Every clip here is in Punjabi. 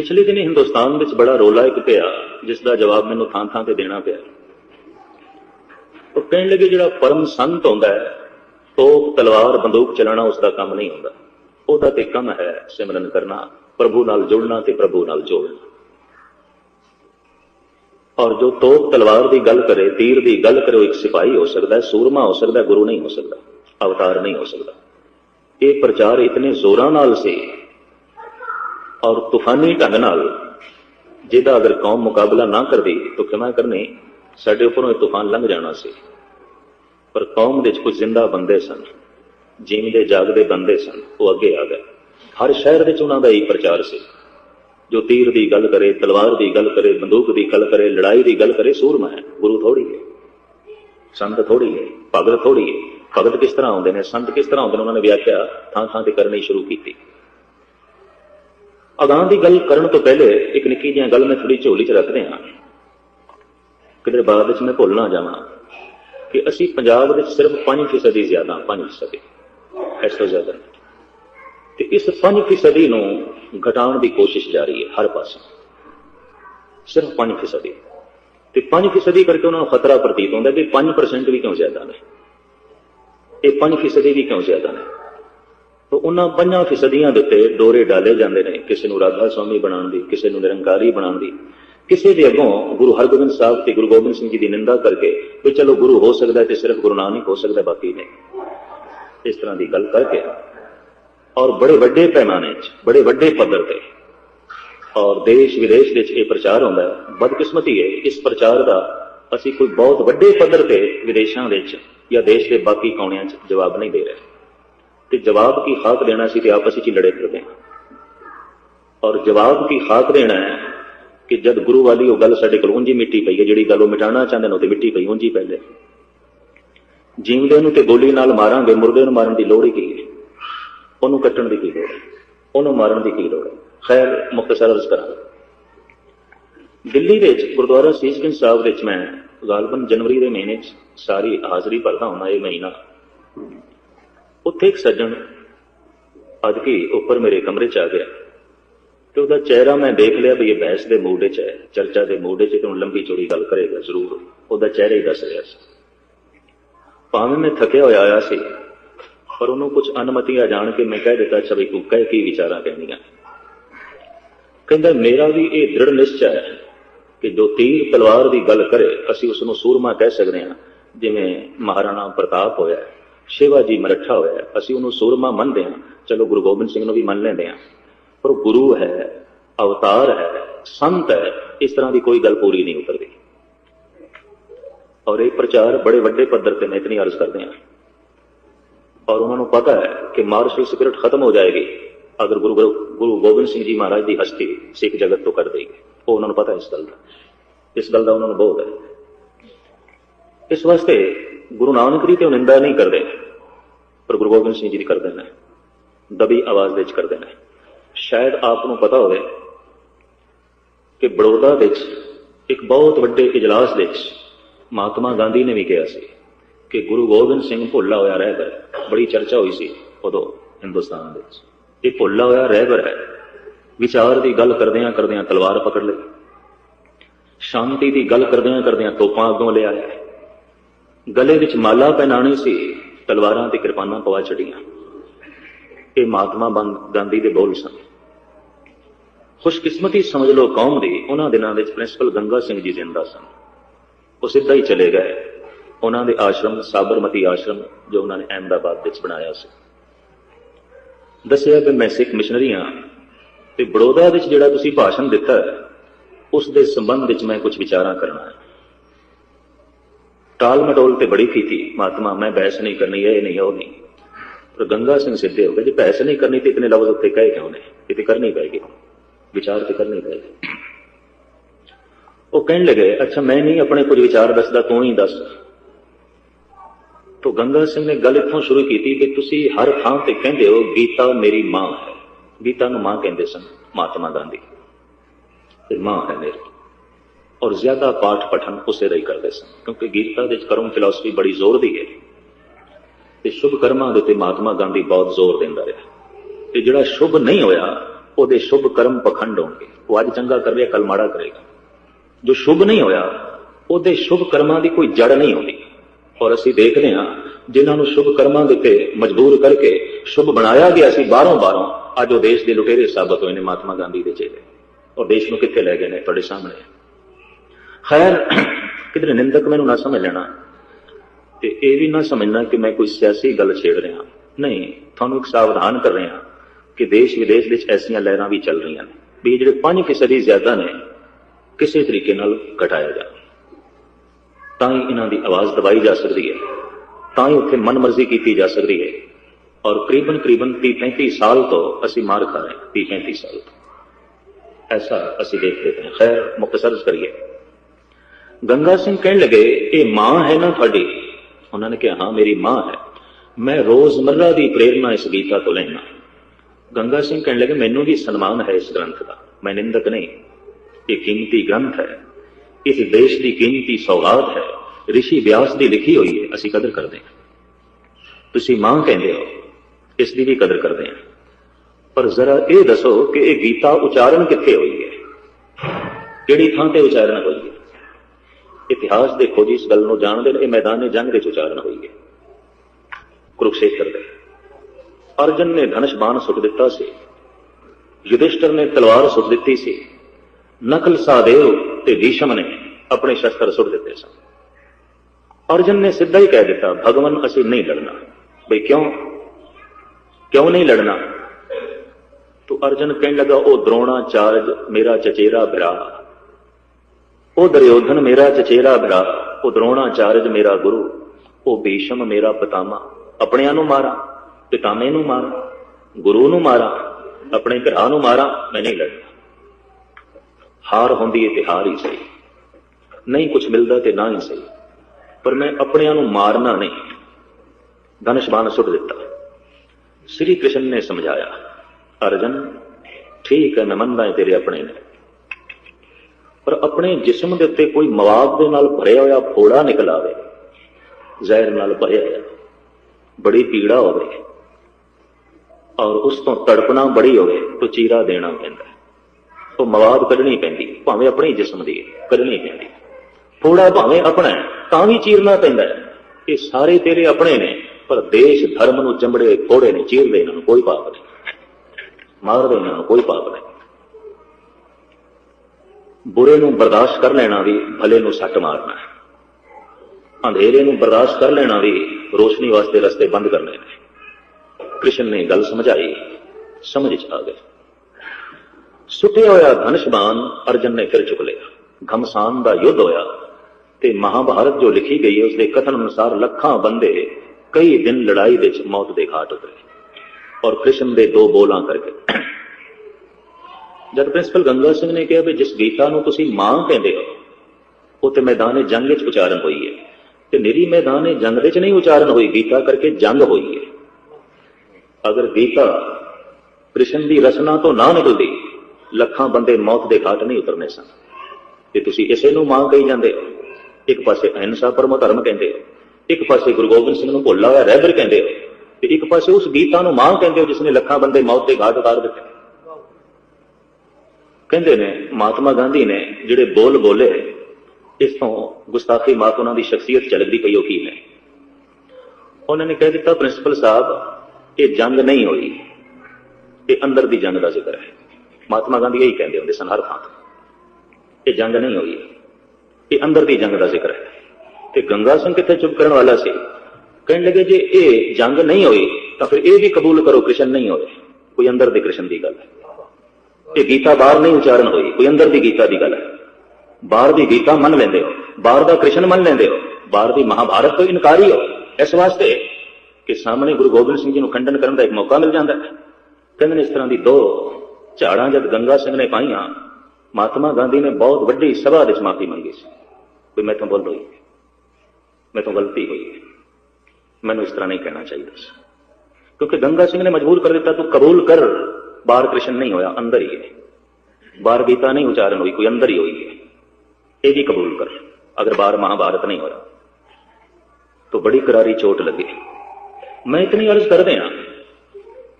ਪਿਛਲੇ ਦਿਨੀ ਹਿੰਦੁਸਤਾਨ ਵਿੱਚ ਬੜਾ ਰੋਲਾ ਇੱਕ ਪਿਆ, ਜਿਸ ਦਾ ਜਵਾਬ ਮੈਨੂੰ ਥਾਂ ਥਾਂ ਤੇ ਦੇਣਾ ਪਿਆ। ਉਹ ਕਹਿਣ ਲੱਗੇ, ਜਿਹੜਾ ਪਰਮ ਸੰਤ ਹੁੰਦਾ ਹੈ ਤੋਪ ਤਲਵਾਰ ਬੰਦੂਕ ਚਲਾਣਾ ਉਸ ਦਾ ਕੰਮ ਨਹੀਂ ਹੁੰਦਾ। ਉਹਦਾ ਤੇ ਕੰਮ ਹੈ ਸਿਮਰਨ ਕਰਨਾ, ਪ੍ਰਭੂ ਨਾਲ ਜੁੜਨਾ ਤੇ ਪ੍ਰਭੂ ਨਾਲ ਜੋੜਨਾ। ਔਰ ਜੋ ਤੋਪ ਤਲਵਾਰ ਦੀ ਗੱਲ ਕਰੇ, ਤੀਰ ਦੀ ਗੱਲ ਕਰੇ, ਉਹ ਇੱਕ ਸਿਪਾਹੀ ਹੋ ਸਕਦਾ ਸੂਰਮਾ ਹੋ ਸਕਦਾ ਗੁਰੂ ਨਹੀਂ ਹੋ ਸਕਦਾ, ਅਵਤਾਰ ਨਹੀਂ ਹੋ ਸਕਦਾ। ਇਹ ਪ੍ਰਚਾਰ ਇਤਨੇ ਜ਼ੋਰਾਂ ਨਾਲ ਸੀ ਔਰ ਤੂਫਾਨੀ ਢੰਗ ਨਾਲ ਜਿਹਦਾ ਅਗਰ ਕੌਮ ਮੁਕਾਬਲਾ ਨਾ ਕਰਦੀ, ਤਾਂ ਕਿਵੇਂ ਕਰਨੀ, ਸਾਡੇ ਉੱਪਰੋਂ ਇਹ ਤੂਫਾਨ ਲੰਘ ਜਾਣਾ ਸੀ। ਪਰ ਕੌਮ ਦੇ ਵਿੱਚ ਕੁਝ ਜ਼ਿੰਦਾ ਬੰਦੇ ਸਨ ਜੀਵਦੇ ਜਾਗਦੇ ਬੰਦੇ ਸਨ, ਉਹ ਅੱਗੇ ਆ ਗਏ। ਹਰ ਸ਼ਹਿਰ ਵਿੱਚ ਉਹਨਾਂ ਦਾ ਹੀ ਪ੍ਰਚਾਰ ਸੀ। ਜੋ ਤੀਰ ਦੀ ਗੱਲ ਕਰੇ, ਤਲਵਾਰ ਦੀ ਗੱਲ ਕਰੇ, ਬੰਦੂਕ ਦੀ ਗੱਲ ਕਰੇ, ਲੜਾਈ ਦੀ ਗੱਲ ਕਰੇ, ਸੂਰਮਾ ਹੈ, ਗੁਰੂ ਥੋੜੀ ਹੈ। ਸੰਤ ਥੋੜੀ ਹੈ, ਭਗਤ ਥੋੜੀ ਹੈ। ਭਗਤ ਕਿਸ ਤਰ੍ਹਾਂ ਆਉਂਦੇ ਨੇ? ਸੰਤ ਕਿਸ ਤਰ੍ਹਾਂ ਆਉਂਦੇ ਨੇ? ਉਹਨਾਂ ਨੇ ਵਿਆਖਿਆ ਥਾਂ ਥਾਂ ਤੇ ਕਰਨੀ ਸ਼ੁਰੂ ਕੀਤੀ। ਅਗਾਂ ਦੀ ਗੱਲ ਕਰਨ ਤੋਂ ਪਹਿਲੇ ਇੱਕ ਨਿੱਕੀ ਜਿਹੀ ਗੱਲ ਮੈਂ ਥੋੜੀ ਝੋਲੀ 'ਚ ਰੱਖਦੇ ਹਾਂ ਕਿਤੇ ਬਾਅਦ ਵਿੱਚ ਮੈਂ ਭੁੱਲ ਨਾ ਜਾਵਾਂ ਕਿ ਅਸੀਂ ਪੰਜਾਬ ਵਿੱਚ ਸਿਰਫ 5% ਹੀ ਜ਼ਿਆਦਾ 5% ਇਸ ਤੋਂ ਜ਼ਿਆਦਾ ਨਹੀਂ। ਤੇ ਇਸ 5% ਨੂੰ ਘਟਾਉਣ ਦੀ ਕੋਸ਼ਿਸ਼ ਜਾਰੀ ਹੈ ਹਰ ਪਾਸੇ ਸਿਰਫ 5% ਹੀ। ਤੇ 5% ਕਰਕੇ ਉਹਨਾਂ ਨੂੰ ਖਤਰਾ ਪ੍ਰਤੀਤ ਹੁੰਦਾ ਕਿ 5% ਵੀ ਕਿਉਂ ਜ਼ਿਆਦਾ ਨੇ ਇਹ 5% ਵੀ ਕਿਉਂ ਜ਼ਿਆਦਾ ਨੇ ਤਾਂ ਉਹਨਾਂ ਪੰਜਾਂ ਫੀਸਦੀਆਂ ਦੇ ਉੱਤੇ ਡੋਰੇ ਡਾਲੇ ਜਾਂਦੇ ਨੇ, ਕਿਸੇ ਨੂੰ ਰਾਧਾ ਸਵਾਮੀ ਬਣਾਉਣ ਦੀ, ਕਿਸੇ ਨੂੰ ਨਿਰੰਕਾਰੀ ਬਣਾਉਣ ਦੀ। ਕਿਸੇ ਦੇ ਅੱਗੋਂ ਗੁਰੂ ਹਰਗੋਬਿੰਦ ਸਾਹਿਬ ਤੇ ਗੁਰੂ ਗੋਬਿੰਦ ਸਿੰਘ ਜੀ ਦੀ ਨਿੰਦਾ ਕਰਕੇ ਵੀ ਚਲੋ ਗੁਰੂ ਹੋ ਸਕਦਾ ਤੇ ਸਿਰਫ ਗੁਰੂ ਨਾਨਕ ਹੋ ਸਕਦਾ, ਬਾਕੀ ਨਹੀਂ ਇਸ ਤਰ੍ਹਾਂ ਦੀ ਗੱਲ ਕਰਕੇ ਔਰ ਬੜੇ ਵੱਡੇ ਪੈਮਾਨੇ 'ਚ, ਬੜੇ ਵੱਡੇ ਪੱਧਰ ਤੇ ਔਰ ਦੇਸ਼ ਵਿਦੇਸ਼ ਵਿੱਚ ਇਹ ਪ੍ਰਚਾਰ ਹੁੰਦਾ ਹੈ। ਬਦਕਿਸਮਤੀ ਹੈ, ਇਸ ਪ੍ਰਚਾਰ ਦਾ ਅਸੀਂ ਕੋਈ ਬਹੁਤ ਵੱਡੇ ਪੱਧਰ ਤੇ ਵਿਦੇਸ਼ਾਂ ਵਿੱਚ ਜਾਂ ਦੇਸ਼ ਦੇ ਬਾਕੀ ਕੋਣਿਆਂ 'ਚ ਜਵਾਬ ਨਹੀਂ ਦੇ ਰਹੇ। ਤੇ ਜਵਾਬ ਕੀ ਖਾਕ ਦੇਣਾ ਸੀ ਤੇ ਆਪਸ ਵਿੱਚ ਹੀ ਲੜੇ ਫਿਰਦੇ ਹਾਂ। ਔਰ ਜਵਾਬ ਕੀ ਖਾਕ ਦੇਣਾ ਕਿ ਜਦ ਗੁਰੂ ਵਾਲੀ ਉਹ ਗੱਲ ਸਾਡੇ ਕੋਲ ਉਂਝੀ ਮਿੱਟੀ ਪਈ ਹੈ, ਜਿਹੜੀ ਗੱਲ ਉਹ ਮਿਟਾਉਣਾ ਚਾਹੁੰਦੇ ਨੇ, ਉਹ ਤੇ ਮਿੱਟੀ ਪਈ, ਉਂਝੀ ਪਹਿਲੇ ਜਿਉਂਦੇ ਨੂੰ ਤੇ ਗੋਲੀ ਨਾਲ ਮਾਰਾਂਗੇ ਮੁਰਦੇ ਨੂੰ ਮਾਰਨ ਦੀ ਲੋੜ ਹੀ ਕੀ ਹੈ? ਉਹਨੂੰ ਕੱਟਣ ਦੀ ਕੀ ਲੋੜ ਹੈ? ਉਹਨੂੰ ਮਾਰਨ ਦੀ ਕੀ ਲੋੜ ਹੈ? ਖੈਰ ਮੁਖਤਸਰ ਅਰਜ਼ ਕਰਾਂ ਦਿੱਲੀ ਵਿੱਚ, ਗੁਰਦੁਆਰਾ ਸੀਸਗੰਜ ਸਾਹਿਬ ਵਿੱਚ ਮੈਂ ਗਾਲਬਨ ਜਨਵਰੀ ਦੇ ਮਹੀਨੇ 'ਚ ਸਾਰੀ ਹਾਜ਼ਰੀ ਭਰਦਾ ਹੁੰਦਾ, ਇਹ ਮਹੀਨਾ। ਉੱਥੇ ਇੱਕ ਸੱਜਣ ਅਦਕੀ ਉੱਪਰ ਮੇਰੇ ਕਮਰੇ 'ਚ ਆ ਗਿਆ ਤੇ ਉਹਦਾ ਚਿਹਰਾ ਮੈਂ ਦੇਖ ਲਿਆ ਵੀ ਇਹ ਬਹਿਸ ਦੇ ਮੂਡ 'ਚ ਹੈ ਚਰਚਾ ਦੇ ਮੂਡੇ 'ਚ ਤੇ ਹੁਣ ਲੰਬੀ ਚੌੜੀ ਗੱਲ ਕਰੇਗਾ ਜ਼ਰੂਰ। ਉਹਦਾ ਚਿਹਰਾ ਹੀ ਦੱਸ ਰਿਹਾ ਸੀ। ਭਾਵੇਂ ਮੈਂ ਥੱਕਿਆ ਹੋਇਆ ਆਇਆ ਸੀ ਪਰ ਉਹਨੂੰ ਕੁਝ ਅਨਮਤੀ ਜਾਣ ਕੇ ਮੈਂ ਕਹਿ ਦਿੱਤਾ ਅੱਛਾ ਵੀ ਤੂੰ ਕਹਿ ਕੀ ਵਿਚਾਰਾਂ ਕਹਿੰਦੀਆਂ ਕਹਿੰਦਾ ਮੇਰਾ ਵੀ ਇਹ ਦ੍ਰਿੜ ਨਿਸ਼ਚੈ ਹੈ ਕਿ ਜੋ ਤੀਰ ਤਲਵਾਰ ਦੀ ਗੱਲ ਕਰੇ ਅਸੀਂ ਉਸ ਨੂੰ ਸੂਰਮਾ ਕਹਿ ਸਕਦੇ ਹਾਂ ਜਿਵੇਂ ਮਹਾਰਾਣਾ ਪ੍ਰਤਾਪ ਹੋਇਆ ਹੈ, ਸ਼ਿਵਾਜੀ ਮਰਠਾ ਹੋਇਆ ਅਸੀਂ ਉਹਨੂੰ ਸੂਰਮਾ ਮੰਨਦੇ ਹਾਂ। ਚਲੋ ਗੁਰੂ ਗੋਬਿੰਦ ਸਿੰਘ ਨੂੰ ਵੀ ਮੰਨ ਲੈਂਦੇ ਹਾਂ। ਪਰ ਉਹ ਗੁਰੂ ਹੈ, ਅਵਤਾਰ ਹੈ, ਸੰਤ ਹੈ, ਇਸ ਤਰ੍ਹਾਂ ਦੀ ਕੋਈ ਗੱਲ ਪੂਰੀ ਨਹੀਂ ਉਤਰਦੀ। ਔਰ ਇਹ ਪ੍ਰਚਾਰ ਬੜੇ ਵੱਡੇ ਪੱਧਰ ਤੇ ਮੈਂ ਇਤਨੀ ਅਰਜ਼ ਕਰਦੇ ਹਾਂ। ਔਰ ਉਹਨਾਂ ਨੂੰ ਪਤਾ ਹੈ ਕਿ ਮਾਰਸ਼ਲ ਸਪਿਰਿਟ ਖਤਮ ਹੋ ਜਾਏਗੀ ਅਗਰ ਗੁਰੂ ਗੁਰੂ ਗੋਬਿੰਦ ਸਿੰਘ ਜੀ ਮਹਾਰਾਜ ਦੀ ਹਸਤੀ ਸਿੱਖ ਜਗਤ ਤੋਂ ਕਰ ਦੇਗੀ ਉਹ ਉਹਨਾਂ ਨੂੰ ਪਤਾ ਇਸ ਗੱਲ ਦਾ। ਇਸ ਗੱਲ ਦਾ ਉਹਨਾਂ ਨੂੰ ਬਹੁਤ ਹੈ। ਇਸ ਵਾਸਤੇ ਗੁਰੂ ਨਾਨਕ ਦੀ ਤੇ ਉਹ ਨਿੰਦਾ ਨਹੀਂ ਕਰਦੇ? ਪਰ ਗੁਰੂ ਗੋਬਿੰਦ ਸਿੰਘ ਜੀ ਦੀ ਕਰਦੇ ਨੇ ਦਬੀ ਆਵਾਜ਼ ਵਿੱਚ ਕਰਦੇ ਨੇ ਸ਼ਾਇਦ ਆਪ ਨੂੰ ਪਤਾ ਹੋਵੇ ਕਿ ਬੜੌਦਾ ਵਿੱਚ ਇੱਕ ਬਹੁਤ ਵੱਡੇ ਇਜਲਾਸ ਵਿੱਚ ਮਹਾਤਮਾ ਗਾਂਧੀ ਨੇ ਵੀ ਕਿਹਾ ਸੀ ਕਿ ਗੁਰੂ ਗੋਬਿੰਦ ਸਿੰਘ ਭੁੱਲਾ ਹੋਇਆ ਰਹਿਬਰ, ਬੜੀ ਚਰਚਾ ਹੋਈ ਸੀ ਉਦੋਂ ਹਿੰਦੁਸਤਾਨ ਵਿੱਚ। ਇਹ ਭੁੱਲਾ ਹੋਇਆ ਰਹਿਬਰ ਹੈ। ਵਿਚਾਰ ਦੀ ਗੱਲ ਕਰਦਿਆਂ ਕਰਦਿਆਂ ਤਲਵਾਰ ਪਕੜ ਲਈ। ਸ਼ਾਂਤੀ ਦੀ ਗੱਲ ਕਰਦਿਆਂ ਕਰਦਿਆਂ ਤੋਪਾਂ ਅੱਗੋਂ ਲਿਆ ਗਲੇ ਵਿੱਚ ਮਾਲਾ ਪਹਿਨਾਣੀ ਸੀ। ਤਲਵਾਰਾਂ ਤੇ ਕਿਰਪਾਨਾਂ ਪਵਾ ਛੜੀਆਂ ਇਹ ਮਹਾਤਮਾ ਬੰ- ਗਾਂਧੀ ਦੇ ਬੋਲ ਸਨ। ਖੁਸ਼ਕਿਸਮਤੀ ਸਮਝ ਲਓ ਕੌਮ ਦੀ, ਉਹਨਾਂ ਦਿਨਾਂ ਵਿੱਚ ਪ੍ਰਿੰਸੀਪਲ ਗੰਗਾ ਸਿੰਘ ਜੀ ਜ਼ਿੰਦਾ ਸਨ। ਉਹ ਸਿੱਧਾ ਹੀ ਚਲੇ ਗਏ। ਉਹਨਾਂ ਦੇ ਆਸ਼ਰਮ, ਸਾਬਰਮਤੀ ਆਸ਼ਰਮ, ਜੋ ਉਹਨਾਂ ਨੇ ਅਹਿਮਦਾਬਾਦ ਵਿੱਚ ਬਣਾਇਆ ਸੀ। ਦੱਸਿਆ ਕਿ ਮੈਂ ਸਿੱਖ ਮਿਸ਼ਨਰੀ ਹਾਂ ਤੇ ਬੜੌਦਾ ਵਿੱਚ ਜਿਹੜਾ ਤੁਸੀਂ ਭਾਸ਼ਣ ਦਿੱਤਾ, ਉਸ ਦੇ ਸੰਬੰਧ ਵਿੱਚ ਮੈਂ ਕੁਝ ਵਿਚਾਰਾਂ ਕਰਨਾ ਹੈ। ਟਾਲ ਮਟੋਲ ਤੇ ਬੜੀ ਕੀਤੀ ਮਹਾਤਮਾ, ਮੈਂ ਬਹਿਸ ਨਹੀਂ ਕਰਨੀ, ਇਹ ਨਹੀਂ, ਉਹ ਨਹੀਂ। ਪਰ ਗੰਗਾ ਸਿੰਘ ਸਿੱਧੇ ਹੋ ਗਏ। ਜੇ ਬਹਿਸ ਨਹੀਂ ਕਰਨੀ ਤੇ ਇਤਨੇ ਲਫ਼ਜ਼ ਉੱਤੇ ਕਹੇ ਕਿਉਂ ਨੇ? ਇਹ ਤੇ ਕਰਨੀ ਪਏਗੀ ਵਿਚਾਰ ਤੇ ਕਰਨੀ ਪਏਗੀ ਉਹ ਕਹਿਣ ਲੱਗੇ, ਅੱਛਾ, ਮੈਂ ਨਹੀਂ ਆਪਣੇ ਕੁਝ ਵਿਚਾਰ ਦੱਸਦਾ, ਤੂੰ ਹੀ ਦੱਸ। ਤੋ ਗੰਗਾ ਸਿੰਘ ਨੇ ਗੱਲ ਇੱਥੋਂ ਸ਼ੁਰੂ ਕੀਤੀ ਕਿ ਤੁਸੀਂ ਹਰ ਥਾਂ ਤੇ ਕਹਿੰਦੇ ਹੋ, ਗੀਤਾ ਮੇਰੀ ਮਾਂ ਹੈ। ਗੀਤਾ ਨੂੰ ਮਾਂ ਕਹਿੰਦੇ ਸਨ, ਮਹਾਤਮਾ ਗਾਂਧੀ। ਇਹ ਮਾਂ ਹੈ ਮੇਰੀ। ਔਰ ਜ਼ਿਆਦਾ ਪਾਠ ਪਠਨ ਉਸੇ ਦਾ ਹੀ ਕਰਦੇ ਸਨ, ਕਿਉਂਕਿ ਗੀਤਾ ਦੇ ਵਿੱਚ ਕਰਮ ਫਿਲਾਸਫੀ ਬੜੀ ਜ਼ੋਰ ਦੀ ਹੈ। ਤੇ ਸ਼ੁਭ ਕਰਮਾਂ ਦੇ ਉੱਤੇ ਮਹਾਤਮਾ ਗਾਂਧੀ ਬਹੁਤ ਜ਼ੋਰ ਦਿੰਦਾ ਰਿਹਾ। ਤੇ ਜਿਹੜਾ ਸ਼ੁਭ ਨਹੀਂ ਹੋਇਆ, ਉਹਦੇ ਸ਼ੁਭ ਕਰਮ ਪਖੰਡ ਹੋਣਗੇ। ਉਹ ਅੱਜ ਚੰਗਾ ਕਰ ਰਿਹਾ ਕੱਲ ਮਾੜਾ ਕਰੇਗਾ। ਜੋ ਸ਼ੁਭ ਨਹੀਂ ਹੋਇਆ, ਉਹਦੇ ਸ਼ੁਭ ਕਰਮਾਂ ਦੀ ਕੋਈ ਜੜ ਨਹੀਂ ਹੁੰਦੀ। ਔਰ ਅਸੀਂ ਦੇਖਦੇ ਹਾਂ, ਜਿਨ੍ਹਾਂ ਨੂੰ ਸ਼ੁਭ ਕਰਮਾਂ ਦੇ ਉੱਤੇ ਮਜਬੂਰ ਕਰਕੇ ਸ਼ੁਭ ਬਣਾਇਆ ਗਿਆ ਸੀ ਬਾਹਰੋਂ ਬਾਹਰੋਂ, ਅੱਜ ਉਹ ਦੇਸ਼ ਦੇ ਲੁਟੇਰੇ ਸਾਬਤ ਹੋਏ ਨੇ ਮਹਾਤਮਾ ਗਾਂਧੀ ਦੇ ਚੇਲੇ। ਔਰ ਦੇਸ਼ ਨੂੰ ਕਿੱਥੇ ਲੈ ਗਏ ਨੇ? ਤੁਹਾਡੇ ਸਾਹਮਣੇ। ਖੈਰ, ਕਿਧਰੇ ਨਿੰਦਕ ਮੈਨੂੰ ਨਾ ਸਮਝ ਲੈਣਾ। ਤੇ ਇਹ ਵੀ ਨਾ ਸਮਝਣਾ ਕਿ ਮੈਂ ਕੋਈ ਸਿਆਸੀ ਗੱਲ ਛੇੜ ਰਿਹਾ। ਨਹੀਂ, ਤੁਹਾਨੂੰ ਇੱਕ ਸਾਵਧਾਨ ਕਰ ਰਿਹਾ ਕਿ ਦੇਸ਼ ਵਿਦੇਸ਼ ਵਿੱਚ ਐਸੀਆਂ ਲਹਿਰਾਂ ਵੀ ਚੱਲ ਰਹੀਆਂ ਨੇ ਵੀ ਜਿਹੜੇ 5% ਹੀ ਜ਼ਿਆਦਾ ਨੇ, ਕਿਸੇ ਤਰੀਕੇ ਨਾਲ ਘਟਾਇਆ ਜਾ ਤਾਂ ਹੀ ਇਹਨਾਂ ਦੀ ਆਵਾਜ਼ ਦਬਾਈ ਜਾ ਸਕਦੀ ਹੈ। ਤਾਂ ਹੀ ਉੱਥੇ ਮਨਮਰਜ਼ੀ ਕੀਤੀ ਜਾ ਸਕਦੀ ਹੈ। ਔਰ ਕਰੀਬਨ ਕਰੀਬਨ 30 35 ਸਾਲ ਤੋਂ ਅਸੀਂ ਮਾਰ ਖਾ ਰਹੇ ਹਾਂ 30 35 ਸਾਲ ਤੋਂ। ਐਸਾ ਅਸੀਂ ਦੇਖਦੇ ਪਏ ਹਾਂ। ਖੈਰ, ਮੁਕਤਸਰ ਕਰੀਏ। ਗੰਗਾ ਸਿੰਘ ਕਹਿਣ ਲੱਗੇ, ਇਹ ਮਾਂ ਹੈ ਨਾ ਤੁਹਾਡੀ? ਉਹਨਾਂ ਨੇ ਕਿਹਾ, ਹਾਂ, ਮੇਰੀ ਮਾਂ ਹੈ। ਮੈਂ ਰੋਜ਼ਮਰਰਾ ਦੀ ਪ੍ਰੇਰਣਾ ਇਸ ਗੀਤਾ ਤੋਂ ਲੈਣਾ ਗੰਗਾ ਸਿੰਘ ਕਹਿਣ ਲੱਗੇ, ਮੈਨੂੰ ਵੀ ਸਨਮਾਨ ਹੈ ਇਸ ਗ੍ਰੰਥ ਦਾ। ਮੈਂ ਨਿੰਦਕ ਨਹੀਂ। ਇਹ ਕੀਮਤੀ ਗ੍ਰੰਥ ਹੈ। ਇਸ ਦੇਸ਼ ਦੀ ਕੀਮਤੀ ਸੌਗਾਤ ਹੈ। ਰਿਸ਼ੀ ਵਿਆਸ ਦੀ ਲਿਖੀ ਹੋਈ ਹੈ। ਅਸੀਂ ਕਦਰ ਕਰਦੇ ਹਾਂ। ਤੁਸੀਂ ਮਾਂ ਕਹਿੰਦੇ ਹੋ। ਇਸ ਦੀ ਵੀ ਕਦਰ ਕਰਦੇ ਹਾਂ। ਪਰ ਜ਼ਰਾ ਇਹ ਦੱਸੋ ਕਿ ਇਹ ਗੀਤਾ ਉਚਾਰਨ ਕਿੱਥੇ ਹੋਈ ਹੈ? ਕਿਹੜੀ ਥਾਂ ਤੇ ਉਚਾਰਨ ਹੋਈ ਹੈ? ਇਤਿਹਾਸ ਦੇ ਖੋਜੀ ਇਸ ਗੱਲ ਨੂੰ ਜਾਣਦੇ ਨੇ ਇਹ ਮੈਦਾਨੇ ਜੰਗ ਵਿੱਚ ਉਚਾਰਨ ਹੋਈ ਹੈ ਕੁਰੂਕਸ਼ੇਤਰ ਦੇ ਅਰਜਨ ਨੇ ਧਨੁਸ਼ ਬਾਣ ਸੁੱਟ ਦਿੱਤਾ ਸੀ ਯੁਧਿਸ਼ਟਰ ਨੇ ਤਲਵਾਰ ਸੁੱਟ ਦਿੱਤੀ ਸੀ ਨਕਲ ਸਾਦੇਵ ਤੇ ਭੀਸ਼ਮ ਨੇ ਆਪਣੇ ਸ਼ਸਤਰ ਸੁੱਟ ਦਿੱਤੇ ਸਨ ਅਰਜਨ ਨੇ ਸਿੱਧਾ ਹੀ ਕਹਿ ਦਿੱਤਾ ਭਗਵਾਨ ਅਸੀਂ ਨਹੀਂ ਲੜਨਾ ਬਈ ਕਿਉਂ ਕਿਉਂ ਨਹੀਂ ਲੜਨਾ ਤੋ ਅਰਜਨ ਕਹਿਣ ਲੱਗਾ ਉਹ ਦ੍ਰੋਣਾਚਾਰਜ ਮੇਰਾ ਚਚੇਰਾ ਭਰਾ ਉਹ ਦਰਯੋਧਨ ਮੇਰਾ ਚਚੇਰਾ ਭਰਾ, ਉਹ ਦ੍ਰੋਣਾਚਾਰਜ ਮੇਰਾ ਗੁਰੂ, ਉਹ ਬੇਸ਼ਮ ਮੇਰਾ ਪਤਾਮਾ, ਆਪਣਿਆਂ ਨੂੰ ਮਾਰਾਂ, ਪਿਤਾਮੇ ਨੂੰ ਮਾਰਾਂ, ਗੁਰੂ ਨੂੰ ਮਾਰਾਂ, ਆਪਣੇ ਘਰਾਂ ਨੂੰ ਮਾਰਾਂ, ਮੈਂ ਨਹੀਂ ਲੜਨਾ। ਹਾਰ ਹੁੰਦੀ ਹੈ ਤੇ ਹਾਰ ਹੀ ਸਹੀ। ਨਹੀਂ ਕੁਝ ਮਿਲਦਾ ਤੇ ਨਾ ਹੀ ਸਹੀ। ਪਰ ਮੈਂ ਆਪਣਿਆਂ ਨੂੰ ਮਾਰਨਾ ਨਹੀਂ। ਧਨੁਸ਼ ਬਾਣ ਸੁੱਟ ਦਿੱਤਾ। ਸ੍ਰੀ ਕ੍ਰਿਸ਼ਨ ਨੇ ਸਮਝਾਇਆ, ਅਰਜਨ, ਠੀਕ ਹੈ, ਮੈਂ ਮੰਨਦਾ ਹਾਂ ਤੇਰੇ ਆਪਣੇ ਨੇ। ਪਰ ਆਪਣੇ ਜਿਸਮ ਦੇ ਉੱਤੇ ਕੋਈ ਮਵਾਦ ਦੇ ਨਾਲ ਭਰਿਆ ਹੋਇਆ ਫੋੜਾ ਨਿਕਲ ਆਵੇ, ਜ਼ਹਿਰ ਨਾਲ ਭਰਿਆ ਹੋਇਆ, ਬੜੀ ਪੀੜਾ ਹੋਵੇ ਔਰ ਉਸ ਤੋਂ ਤੜਪਣਾ ਬੜੀ ਹੋਵੇ, ਤਾਂ ਚੀਰਾ ਦੇਣਾ ਪੈਂਦਾ। ਹੈ। ਉਹ ਮਵਾਦ ਕੱਢਣੀ ਪੈਂਦੀ, ਭਾਵੇਂ ਆਪਣੇ ਜਿਸਮ ਦੀ ਕੱਢਣੀ ਪੈਂਦੀ। ਫੋੜਾ ਭਾਵੇਂ ਆਪਣਾ, ਤਾਂ ਵੀ ਚੀਰਨਾ ਪੈਂਦਾ ਇਹ ਸਾਰੇ ਤੇਰੇ ਆਪਣੇ ਨੇ, ਪਰ ਦੇਸ਼ ਧਰਮ ਨੂੰ ਚੰਬੜੇ ਫੋੜੇ ਨੇ, ਚੀਰਦੇ ਇਹਨਾਂ ਨੂੰ ਕੋਈ ਪਾਪ ਨਹੀਂ। ਮਾਰਦੇ ਇਹਨਾਂ ਨੂੰ ਕੋਈ ਪਾਪ ਨਹੀਂ। ਬੁਰੇ ਨੂੰ ਬਰਦਾਸ਼ਤ ਕਰ ਲੈਣਾ ਵੀ ਭਲੇ ਨੂੰ ਸੱਟ ਮਾਰਨਾ ਅੰਧੇਰੇ ਨੂੰ ਬਰਦਾਸ਼ਤ ਕਰ ਲੈਣਾ ਵੀ ਰੋਸ਼ਨੀ ਵਾਸਤੇ ਰਸਤੇ ਬੰਦ ਕਰਨੇ ਨੇ। ਕ੍ਰਿਸ਼ਨ ਨੇ ਗੱਲ ਸਮਝਾਈ, ਸਮਝ ਚ ਆ ਗਏ। ਸੁੱਟਿਆ ਹੋਇਆ ਧਨਸ਼ਬਾਨ ਅਰਜਨ ਨੇ ਫਿਰ ਚੁੱਕ ਲਿਆ। ਘਮਸਾਨ ਦਾ ਯੁੱਧ ਹੋਇਆ ਤੇ ਮਹਾਭਾਰਤ ਜੋ ਲਿਖੀ ਗਈ ਹੈ ਉਸ ਦੇ ਕਥਨ ਅਨੁਸਾਰ ਲੱਖਾਂ ਬੰਦੇ ਕਈ ਦਿਨ ਲੜਾਈ ਵਿੱਚ ਮੌਤ ਦੇ ਘਾਟ ਉਤਰੇ। ਔਰ ਕ੍ਰਿਸ਼ਨ ਦੇ ਦੋ ਬੋਲਾਂ ਕਰਕੇ ਜਦ ਪ੍ਰਿੰਸੀਪਲ ਗੰਗਾ ਸਿੰਘ ਨੇ ਕਿਹਾ ਵੀ ਜਿਸ ਗੀਤਾ ਨੂੰ ਤੁਸੀਂ ਮਾਂ ਕਹਿੰਦੇ ਹੋ, ਉਹ ਤੇ ਮੈਦਾਨੇ ਜੰਗ ਵਿੱਚ ਉਚਾਰਨ ਹੋਈ ਹੈ। ਤੇ ਮੇਰੀ ਮੈਦਾਨੇ ਜੰਗ ਵਿੱਚ ਨਹੀਂ ਉਚਾਰਨ ਹੋਈ, ਗੀਤਾ ਕਰਕੇ ਜੰਗ ਹੋਈ ਹੈ। ਅਗਰ ਗੀਤਾ ਕ੍ਰਿਸ਼ਨ ਦੀ ਰਚਨਾ ਤੋਂ ਨਾ ਨਿਕਲਦੀ, ਲੱਖਾਂ ਬੰਦੇ ਮੌਤ ਦੇ ਘਾਟ ਨਹੀਂ ਉਤਰਨੇ ਸਨ। ਤੇ ਤੁਸੀਂ ਇਸੇ ਨੂੰ ਮਾਂ ਕਹੀ ਜਾਂਦੇ ਹੋ। ਇੱਕ ਪਾਸੇ ਅਹਿੰਸਾ ਪਰਮ ਧਰਮ ਕਹਿੰਦੇ ਹੋ, ਇੱਕ ਪਾਸੇ ਗੁਰੂ ਗੋਬਿੰਦ ਸਿੰਘ ਨੂੰ ਭੁੱਲਾ ਹੋਇਆ ਰਹਿਬਰ ਕਹਿੰਦੇ ਹੋ, ਤੇ ਇੱਕ ਪਾਸੇ ਉਸ ਗੀਤਾ ਨੂੰ ਮਾਂ ਕਹਿੰਦੇ ਹੋ ਜਿਸ ਨੇ ਲੱਖਾਂ ਬੰਦੇ ਮੌਤ ਦੇ ਘਾਟ ਉਤਾਰ ਦਿੱਤੇ। ਕਹਿੰਦੇ ਨੇ, ਮਹਾਤਮਾ ਗਾਂਧੀ ਨੇ ਜਿਹੜੇ ਬੋਲ ਬੋਲੇ, ਇਸ ਤੋਂ ਗੁਸਤਾਖੀ ਮਾਤ ਉਹਨਾਂ ਦੀ ਸ਼ਖਸੀਅਤ ਝਲਕਦੀ ਪਈ ਉਹ ਕੀ ਨੇ? ਉਹਨਾਂ ਨੇ ਕਹਿ ਦਿੱਤਾ, ਪ੍ਰਿੰਸੀਪਲ ਸਾਹਿਬ, ਇਹ ਜੰਗ ਨਹੀਂ ਹੋਈ। ਇਹ ਅੰਦਰ ਦੀ ਜੰਗ ਦਾ ਜ਼ਿਕਰ ਹੈ। ਮਹਾਤਮਾ ਗਾਂਧੀ ਇਹੀ ਕਹਿੰਦੇ ਹੁੰਦੇ ਸਨ ਹਰ ਥਾਂ ਤੇ। ਇਹ ਜੰਗ ਨਹੀਂ ਹੋਈ। ਇਹ ਅੰਦਰ ਦੀ ਜੰਗ ਦਾ ਜ਼ਿਕਰ ਹੈ। ਤੇ ਗੰਗਾ ਸਿੰਘ ਕਿੱਥੇ ਚੁੱਪ ਕਰਨ ਵਾਲਾ ਸੀ? ਕਹਿਣ ਲੱਗੇ, ਜੇ ਇਹ ਜੰਗ ਨਹੀਂ ਹੋਈ, ਤਾਂ ਫਿਰ ਇਹ ਵੀ ਕਬੂਲ ਕਰੋ ਕ੍ਰਿਸ਼ਨ ਨਹੀਂ ਹੋਏ। ਕੋਈ ਅੰਦਰ ਦੇ ਕ੍ਰਿਸ਼ਨ ਦੀ ਗੱਲ ਹੈ। ਇਹ ਗੀਤਾ ਬਾਹਰ ਨਹੀਂ ਉਚਾਰਨ ਹੋਈ, ਕੋਈ ਅੰਦਰ ਦੀ ਗੀਤਾ ਦੀ ਗੱਲ ਹੈ। ਬਾਹਰ ਦੀ ਗੀਤਾ ਮੰਨ ਲੈਂਦੇ ਹੋ, ਬਾਹਰ ਦਾ ਕ੍ਰਿਸ਼ਨ ਮੰਨ ਲੈਂਦੇ ਹੋ, ਬਾਹਰ ਦੀ ਮਹਾਭਾਰਤ ਤੋਂ ਇਨਕਾਰੀ ਹੋ। ਇਸ ਵਾਸਤੇ ਕਿ ਸਾਹਮਣੇ ਗੁਰੂ ਗੋਬਿੰਦ ਸਿੰਘ ਜੀ ਨੂੰ ਖੰਡਨ ਕਰਨ ਦਾ ਇੱਕ ਮੌਕਾ ਮਿਲ ਜਾਂਦਾ ਹੈ। ਕਹਿੰਦੇ ਨੇ ਇਸ ਤਰ੍ਹਾਂ ਦੀ ਦੋ ਝਾੜਾਂ ਜਦ ਗੰਗਾ ਸਿੰਘ ਨੇ ਪਾਈਆਂ, ਮਹਾਤਮਾ ਗਾਂਧੀ ਨੇ ਬਹੁਤ ਵੱਡੀ ਸਭਾ ਵਿੱਚ ਮਾਫੀ ਮੰਗੀ ਸੀ। ਕੋਈ ਵੀ ਤੋਂ ਭੁੱਲ ਹੋਈ ਹੈ। ਤੋਂ ਗਲਤੀ ਹੋਈ ਹੈ। ਮੈਨੂੰ ਇਸ ਤਰ੍ਹਾਂ ਨਹੀਂ ਕਹਿਣਾ ਚਾਹੀਦਾ ਸੀ। ਕਿਉਂਕਿ ਗੰਗਾ ਸਿੰਘ ਨੇ ਮਜਬੂਰ ਕਰ ਦਿੱਤਾ, ਤੂੰ ਕਬੂਲ ਕਰ। ਬਾਹਰ ਕ੍ਰਿਸ਼ਨ ਨਹੀਂ ਹੋਇਆ ਅੰਦਰ ਹੀ ਹੈ ਬਾਹਰ ਗੀਤਾ ਨਹੀਂ ਉਚਾਰਨ ਹੋਈ ਕੋਈ ਅੰਦਰ ਹੀ ਹੋਈ ਹੈ ਇਹ ਵੀ ਕਬੂਲ ਕਰ ਅਗਰ ਬਾਹਰ ਮਹਾਭਾਰਤ ਨਹੀਂ ਹੋਇਆ तो बड़ी करारी चोट लगी मैं इतनी अर्ज कर दें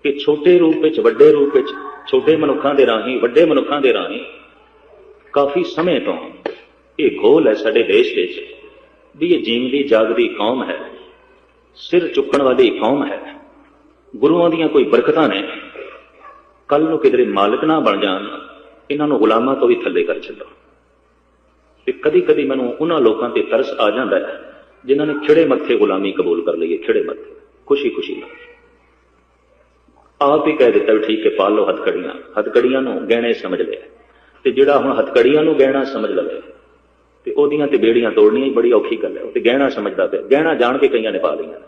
ਕਿ ਛੋਟੇ ਰੂਪ ਵਿੱਚ ਵੱਡੇ ਰੂਪ ਵਿੱਚ ਛੋਟੇ ਮਨੁੱਖਾਂ ਦੇ ਰਾਹੀਂ ਵੱਡੇ ਮਨੁੱਖਾਂ ਦੇ ਰਾਹੀਂ ਕਾਫੀ ਸਮੇਂ ਤੋਂ ਇਹ ਗੋਲ ਹੈ ਸਾਡੇ ਦੇਸ਼ ਵਿੱਚ ਵੀ ਇਹ ਜੀਵਦੀ ਜਾਗਦੀ ਕੌਮ ਹੈ ਸਿਰ ਚੁੱਕਣ ਵਾਲੀ ਕੌਮ ਹੈ ਗੁਰੂਆਂ ਦੀਆਂ ਕੋਈ ਬਰਕਤਾਂ ਨੇ ਕੱਲ ਨੂੰ ਕਿਧਰੇ ਮਾਲਕ ਨਾ ਬਣ ਜਾਣ, ਇਹਨਾਂ ਨੂੰ ਗੁਲਾਮਾਂ ਤੋਂ ਵੀ ਥੱਲੇ ਕਰ ਛੱਡੋ। ਤੇ ਕਦੀ ਕਦੀ ਮੈਨੂੰ ਉਹਨਾਂ ਲੋਕਾਂ ਤੇ ਤਰਸ ਆ ਜਾਂਦਾ ਹੈ, ਜਿਨ੍ਹਾਂ ਨੇ ਖਿੜੇ ਮੱਥੇ ਗੁਲਾਮੀ ਕਬੂਲ ਕਰ ਲਈ ਹੈ ਖਿੜੇ ਮੱਥੇ ਖੁਸ਼ੀ ਖੁਸ਼ੀ ਨਾਲ। ਆਪ ਹੀ ਕਹਿ ਦਿੱਤਾ ਵੀ ਠੀਕ ਹੈ, ਪਾ ਲਓ ਹੱਥਕੜੀਆਂ ਹੱਥਕੜੀਆਂ ਨੂੰ ਗਹਿਣੇ ਸਮਝ ਲਿਆ। ਤੇ ਜਿਹੜਾ ਹੁਣ ਹੱਥਕੜੀਆਂ ਨੂੰ ਗਹਿਣਾ ਸਮਝ ਲਵੇ, ਤੇ ਉਹਦੀਆਂ ਤੇ ਬੇੜੀਆਂ ਤੋੜਨੀਆਂ ਹੀ ਬੜੀ ਔਖੀ ਗੱਲ ਹੈ, ਉਹ ਤੇ ਗਹਿਣਾ ਸਮਝਦਾ ਪਿਆ, ਗਹਿਣਾ ਜਾਣ ਕੇ ਕਈਆਂ ਨੇ ਪਾ ਲਈਆਂ